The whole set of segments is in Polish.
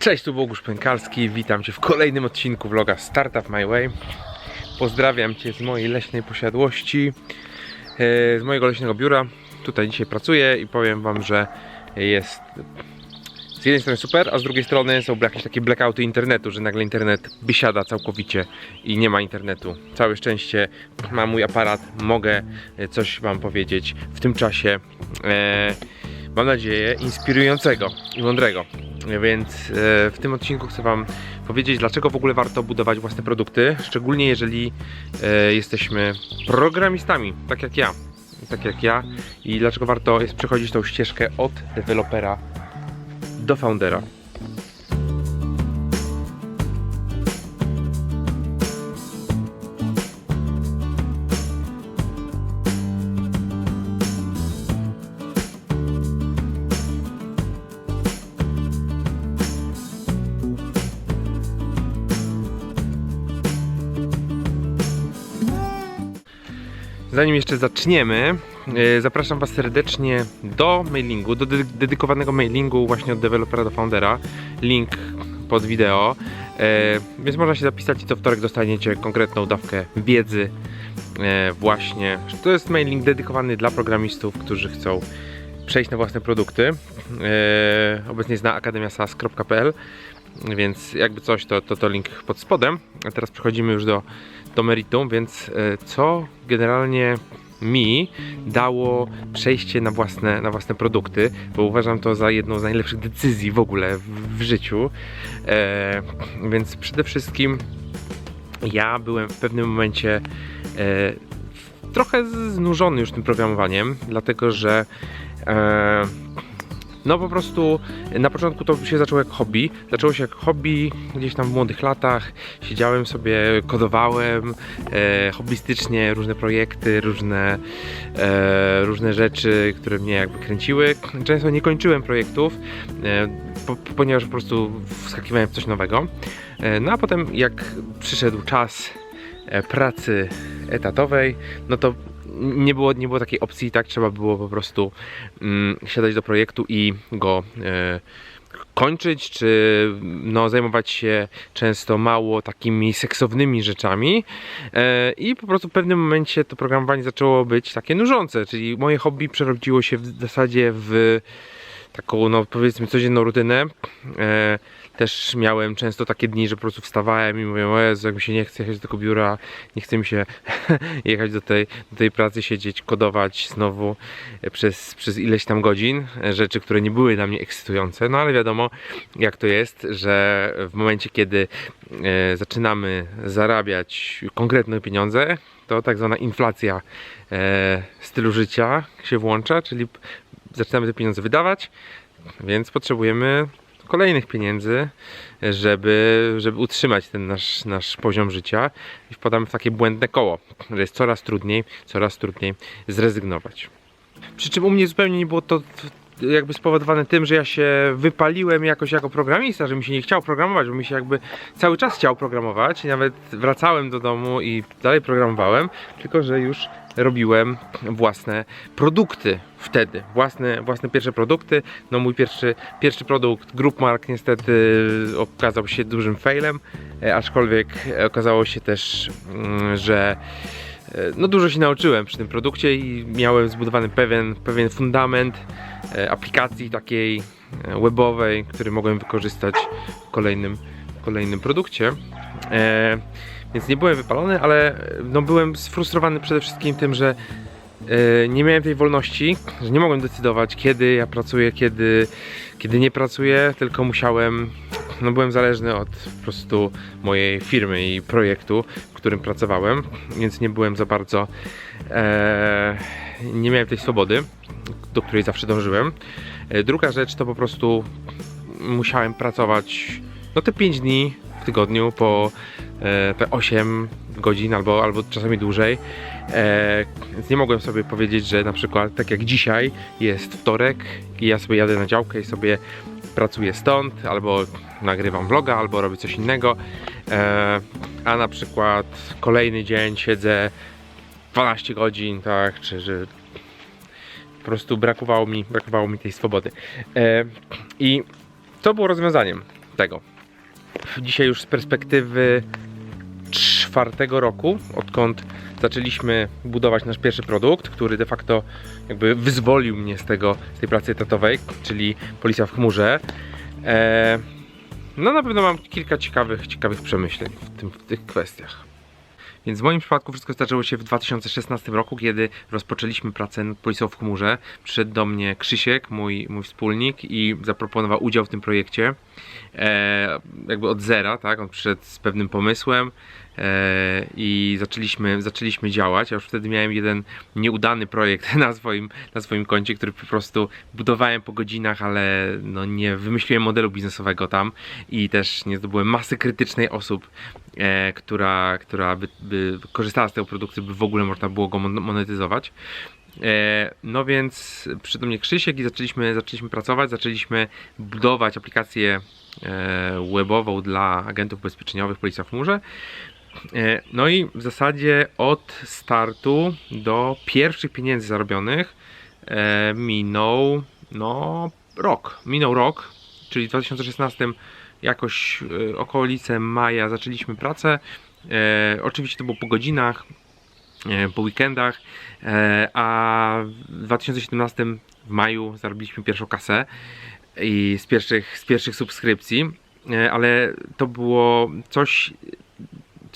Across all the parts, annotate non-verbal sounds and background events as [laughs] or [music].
Cześć, tu Bogusz Pękalski, witam Cię w kolejnym odcinku vloga Startup My Way. Pozdrawiam Cię z mojej leśnej posiadłości, e, z mojego leśnego biura. Tutaj dzisiaj pracuję i powiem Wam, że jest z jednej strony super, a z drugiej strony są jakieś takie blackouty internetu, że nagle internet wysiada całkowicie i nie ma internetu. Całe szczęście mam mój aparat, mogę e, coś Wam powiedzieć w tym czasie. E, mam nadzieję, inspirującego i mądrego. Więc e, w tym odcinku chcę Wam powiedzieć, dlaczego w ogóle warto budować własne produkty, szczególnie jeżeli e, jesteśmy programistami, tak jak ja. Tak jak ja, i dlaczego warto jest przechodzić tą ścieżkę od dewelopera do foundera. Zanim jeszcze zaczniemy, e, zapraszam Was serdecznie do mailingu, do dedy- dedykowanego mailingu właśnie od dewelopera do foundera. Link pod wideo. E, Więc można się zapisać i co wtorek dostaniecie konkretną dawkę wiedzy. E, Właśnie. To jest mailing dedykowany dla programistów, którzy chcą przejść na własne produkty. Obecnie jest na akademiasas.pl więc jakby coś, to, to, to link pod spodem. A teraz przechodzimy już do, do meritum, więc e, co generalnie mi dało przejście na własne, na własne produkty, bo uważam to za jedną z najlepszych decyzji w ogóle w, w życiu. E, więc przede wszystkim ja byłem w pewnym momencie e, trochę znużony już tym programowaniem, dlatego że e, no po prostu na początku to się zaczęło jak hobby. Zaczęło się jak hobby gdzieś tam w młodych latach. Siedziałem sobie, kodowałem e, hobbystycznie różne projekty, różne, e, różne rzeczy, które mnie jakby kręciły. Często nie kończyłem projektów, e, po, ponieważ po prostu wskakiwałem w coś nowego. E, no a potem jak przyszedł czas e, pracy etatowej, no to nie było, nie było takiej opcji, tak trzeba było po prostu mm, siadać do projektu i go e, kończyć, czy no, zajmować się często mało takimi seksownymi rzeczami e, i po prostu w pewnym momencie to programowanie zaczęło być takie nużące, czyli moje hobby przerodziło się w zasadzie w taką, no powiedzmy, codzienną rutynę. E, też miałem często takie dni, że po prostu wstawałem i mówiłem, o Jezu, jak mi się nie chce jechać do tego biura, nie chce mi się [laughs] jechać do tej, do tej pracy, siedzieć, kodować znowu przez, przez ileś tam godzin, rzeczy, które nie były dla mnie ekscytujące, no ale wiadomo jak to jest, że w momencie, kiedy e, zaczynamy zarabiać konkretne pieniądze, to tak zwana inflacja e, stylu życia się włącza, czyli zaczynamy te pieniądze wydawać, więc potrzebujemy kolejnych pieniędzy, żeby, żeby utrzymać ten nasz, nasz poziom życia i wpadamy w takie błędne koło, że jest coraz trudniej, coraz trudniej zrezygnować. Przy czym u mnie zupełnie nie było to jakby spowodowane tym, że ja się wypaliłem jakoś jako programista, że mi się nie chciał programować, bo mi się jakby cały czas chciał programować i nawet wracałem do domu i dalej programowałem, tylko że już robiłem własne produkty wtedy, własne, własne pierwsze produkty. No mój pierwszy, pierwszy produkt Groupmark niestety okazał się dużym failem, e, aczkolwiek okazało się też, mm, że e, no dużo się nauczyłem przy tym produkcie i miałem zbudowany pewien, pewien fundament e, aplikacji takiej e, webowej, który mogłem wykorzystać w kolejnym, w kolejnym produkcie. Więc nie byłem wypalony, ale e, no byłem sfrustrowany przede wszystkim tym, że e, nie miałem tej wolności, że nie mogłem decydować kiedy ja pracuję, kiedy, kiedy nie pracuję, tylko musiałem, no byłem zależny od po prostu mojej firmy i projektu, w którym pracowałem, więc nie byłem za bardzo, e, nie miałem tej swobody, do której zawsze dążyłem. E, Druga rzecz to po prostu musiałem pracować no te 5 dni w tygodniu po te 8 godzin albo, albo czasami dłużej. E, więc nie mogłem sobie powiedzieć, że na przykład tak jak dzisiaj jest wtorek i ja sobie jadę na działkę i sobie pracuję stąd, albo nagrywam vloga, albo robię coś innego. E, a na przykład kolejny dzień siedzę 12 godzin, tak, czy po prostu brakowało mi, brakowało mi tej swobody. E, I to było rozwiązaniem. tego. Dzisiaj już z perspektywy roku, odkąd zaczęliśmy budować nasz pierwszy produkt, który de facto jakby wyzwolił mnie z tego, z tej pracy etatowej, czyli Policja w chmurze. E, no na pewno mam kilka ciekawych, ciekawych przemyśleń w, tym, w tych kwestiach. Więc w moim przypadku wszystko zaczęło się w 2016 roku, kiedy rozpoczęliśmy pracę nad Policją w chmurze. Przyszedł do mnie Krzysiek, mój, mój wspólnik i zaproponował udział w tym projekcie. E, jakby od zera, tak? On przyszedł z pewnym pomysłem i zaczęliśmy, zaczęliśmy działać. Ja już wtedy miałem jeden nieudany projekt [laughs] na swoim, na swoim koncie, który po prostu budowałem po godzinach, ale no nie wymyśliłem modelu biznesowego tam i też nie zdobyłem masy krytycznej osób, e, która, która by, by korzystała z tego produktu, by w ogóle można było go mon- monetyzować. E, No więc przyszedł do mnie Krzysiek i zaczęliśmy, zaczęliśmy pracować, zaczęliśmy budować aplikację e, webową dla agentów ubezpieczeniowych Policja w chmurze. E, No i w zasadzie od startu do pierwszych pieniędzy zarobionych e, minął no rok. Minął rok, czyli w 2016 jakoś e, okolice maja zaczęliśmy pracę. Oczywiście to było po godzinach, po weekendach, a w 2017 w maju zarobiliśmy pierwszą kasę i z pierwszych, z pierwszych subskrypcji, ale to było coś,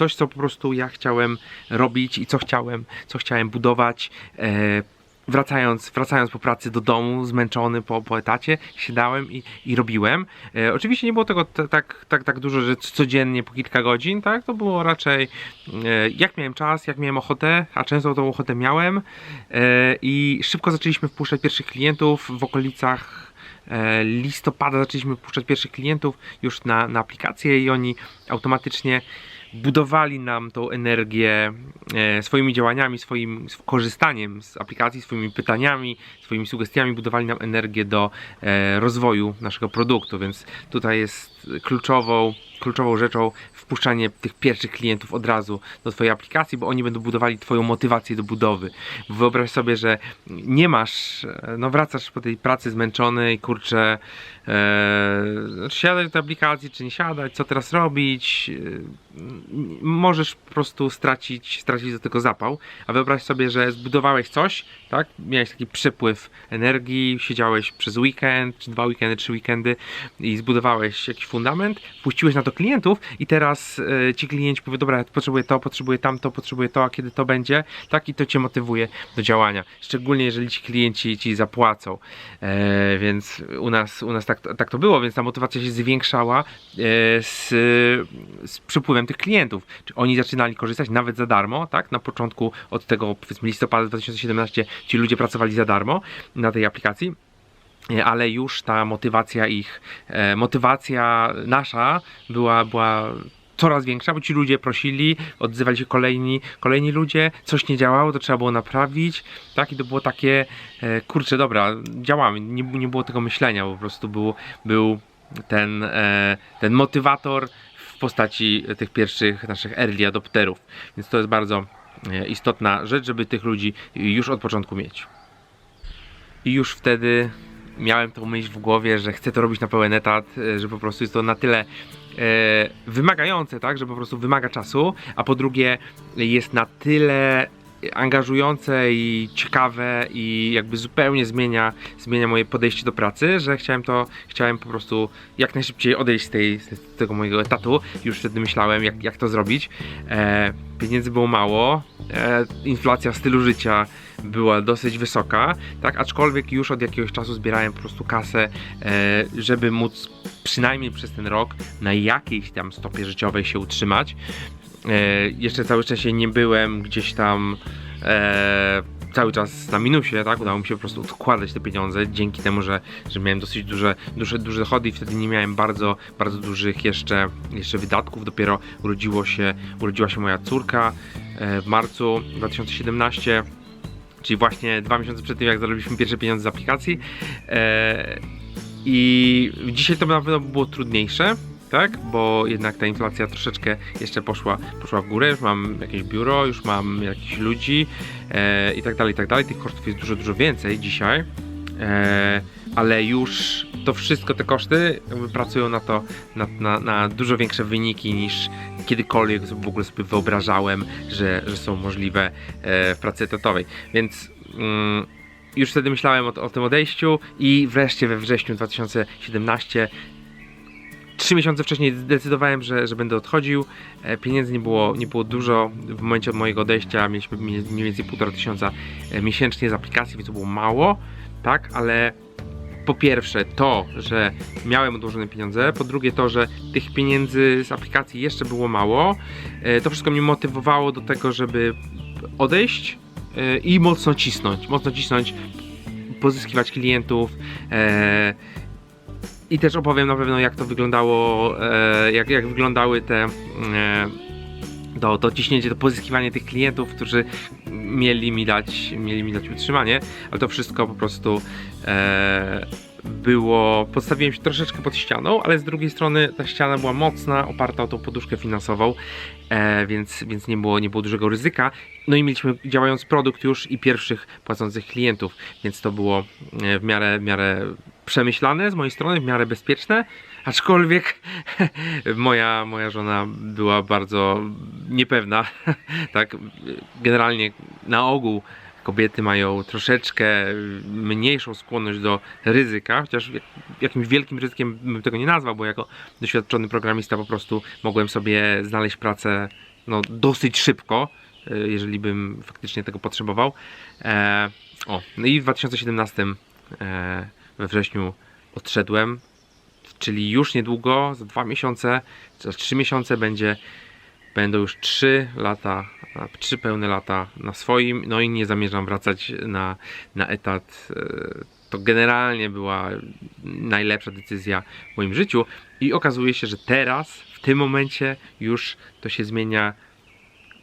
coś, co po prostu ja chciałem robić i co chciałem, co chciałem budować. E, Wracając, wracając po pracy do domu, zmęczony po, po etacie, siadałem i, i robiłem. E, oczywiście nie było tego tak, tak, tak dużo, że codziennie po kilka godzin, tak? To było raczej e, jak miałem czas, jak miałem ochotę, a często tą ochotę miałem. E, I szybko zaczęliśmy wpuszczać pierwszych klientów w okolicach e, listopada zaczęliśmy wpuszczać pierwszych klientów już na, na aplikację i oni automatycznie budowali nam tą energię e, swoimi działaniami, swoim sw- korzystaniem z aplikacji, swoimi pytaniami, swoimi sugestiami, budowali nam energię do e, rozwoju naszego produktu, więc tutaj jest kluczową, kluczową rzeczą wpuszczanie tych pierwszych klientów od razu do Twojej aplikacji, bo oni będą budowali Twoją motywację do budowy. Wyobraź sobie, że nie masz, no wracasz po tej pracy zmęczony i kurczę, e, siadać do tej aplikacji, czy nie siadać, co teraz robić, e, możesz po prostu stracić, stracić do tego zapał, a wyobraź sobie, że zbudowałeś coś, tak, miałeś taki przepływ energii, siedziałeś przez weekend, czy dwa weekendy, trzy weekendy i zbudowałeś jakiś fundament, puściłeś na to klientów i teraz e, ci klienci powiedzą, dobra, potrzebuję to, potrzebuję tamto, potrzebuję to, a kiedy to będzie, tak i to cię motywuje do działania, szczególnie jeżeli ci klienci ci zapłacą, e, więc u nas, u nas tak, tak to było, więc ta motywacja się zwiększała e, z, z przypływem tych klientów, oni zaczynali korzystać nawet za darmo, tak, na początku od tego powiedzmy listopada 2017 ci ludzie pracowali za darmo na tej aplikacji, E, ale już ta motywacja ich, motywacja nasza była, była coraz większa, bo ci ludzie prosili, odzywali się kolejni, kolejni ludzie, coś nie działało, to trzeba było naprawić, tak, i to było takie, e, kurczę, dobra, działamy, nie, nie było tego myślenia, po prostu był, był ten, e, ten motywator w postaci tych pierwszych naszych early adopterów, więc to jest bardzo e, istotna rzecz, żeby tych ludzi już od początku mieć. I już wtedy miałem tą myśl w głowie, że chcę to robić na pełen etat, e, że po prostu jest to na tyle e, wymagające, tak, że po prostu wymaga czasu, a po drugie jest na tyle angażujące i ciekawe i jakby zupełnie zmienia, zmienia moje podejście do pracy, że chciałem to, chciałem po prostu jak najszybciej odejść z, tej, z tego mojego etatu. Już wtedy myślałem, jak, jak to zrobić. E, pieniędzy było mało, e, inflacja stylu życia była dosyć wysoka, tak, aczkolwiek już od jakiegoś czasu zbierałem po prostu kasę, e, żeby móc przynajmniej przez ten rok na jakiejś tam stopie życiowej się utrzymać. E, jeszcze cały czas nie byłem gdzieś tam e, cały czas na minusie, tak? Udało mi się po prostu odkładać te pieniądze dzięki temu, że, że miałem dosyć duże, duże, duże dochody i wtedy nie miałem bardzo, bardzo dużych jeszcze, jeszcze wydatków. Dopiero urodziło się, urodziła się moja córka w marcu 2017 czyli właśnie dwa miesiące przed tym, jak zarobiliśmy pierwsze pieniądze z aplikacji. E, I dzisiaj to na pewno było trudniejsze, tak? Bo jednak ta inflacja troszeczkę jeszcze poszła, poszła w górę. Już mam jakieś biuro, już mam jakichś ludzi e, i tak dalej, i tak dalej. Tych kosztów jest dużo, dużo więcej dzisiaj. e, ale już to wszystko, te koszty pracują na to, na, na, na dużo większe wyniki niż kiedykolwiek w ogóle sobie wyobrażałem, że, że są możliwe e, w pracy etatowej. Więc mm, już wtedy myślałem o, o tym odejściu i wreszcie we wrześniu 2017 Trzy miesiące wcześniej zdecydowałem, że, że będę odchodził. E, Pieniędzy nie było, nie było dużo. W momencie od mojego odejścia mieliśmy mniej więcej półtora tysiąca e, miesięcznie z aplikacji, więc to było mało, tak, ale po pierwsze to, że miałem odłożone pieniądze, po drugie to, że tych pieniędzy z aplikacji jeszcze było mało, e, to wszystko mnie motywowało do tego, żeby odejść e, i mocno cisnąć, mocno cisnąć, pozyskiwać klientów, e, i też opowiem na pewno jak to wyglądało, jak, jak wyglądały te to, to ciśnięcie, to pozyskiwanie tych klientów, którzy mieli mi dać, mieli mi dać utrzymanie, ale to wszystko po prostu e, było, postawiłem się troszeczkę pod ścianą, ale z drugiej strony ta ściana była mocna, oparta o tą poduszkę finansową, e, więc, więc nie, było, nie było dużego ryzyka. No i mieliśmy działający produkt już i pierwszych płacących klientów, więc to było e, w miarę, w miarę przemyślane z mojej strony, w miarę bezpieczne, aczkolwiek [laughs] moja, moja żona była bardzo niepewna, [laughs] tak, generalnie na ogół kobiety mają troszeczkę mniejszą skłonność do ryzyka, chociaż jak- jakimś wielkim ryzykiem bym tego nie nazwał, bo jako doświadczony programista po prostu mogłem sobie znaleźć pracę no, dosyć szybko, e, jeżeli bym faktycznie tego potrzebował. E, o, no i w 2017 e, we wrześniu odszedłem, czyli już niedługo, za dwa miesiące, za trzy miesiące będzie, będą już trzy lata, trzy pełne lata na swoim, no i nie zamierzam wracać na, na etat. e, To generalnie była najlepsza decyzja w moim życiu i okazuje się, że teraz, w tym momencie już to się zmienia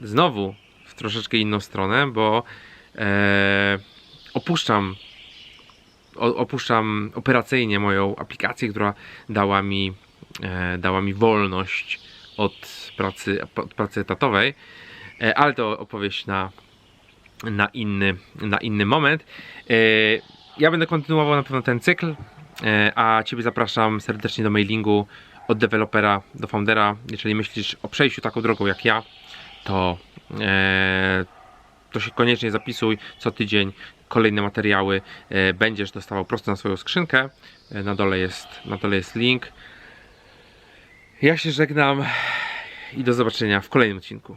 znowu w troszeczkę inną stronę, bo e, opuszczam opuszczam operacyjnie moją aplikację, która dała mi, e, dała mi wolność od pracy, od pracy etatowej, e, ale to opowieść na, na, inny, na inny moment. E, ja będę kontynuował na pewno ten cykl, a Ciebie zapraszam serdecznie do mailingu od dewelopera do foundera. Jeżeli myślisz o przejściu taką drogą jak ja, to, to się koniecznie zapisuj co tydzień kolejne materiały e, będziesz dostawał prosto na swoją skrzynkę. E, na dole jest, na dole jest link. Ja się żegnam i do zobaczenia w kolejnym odcinku.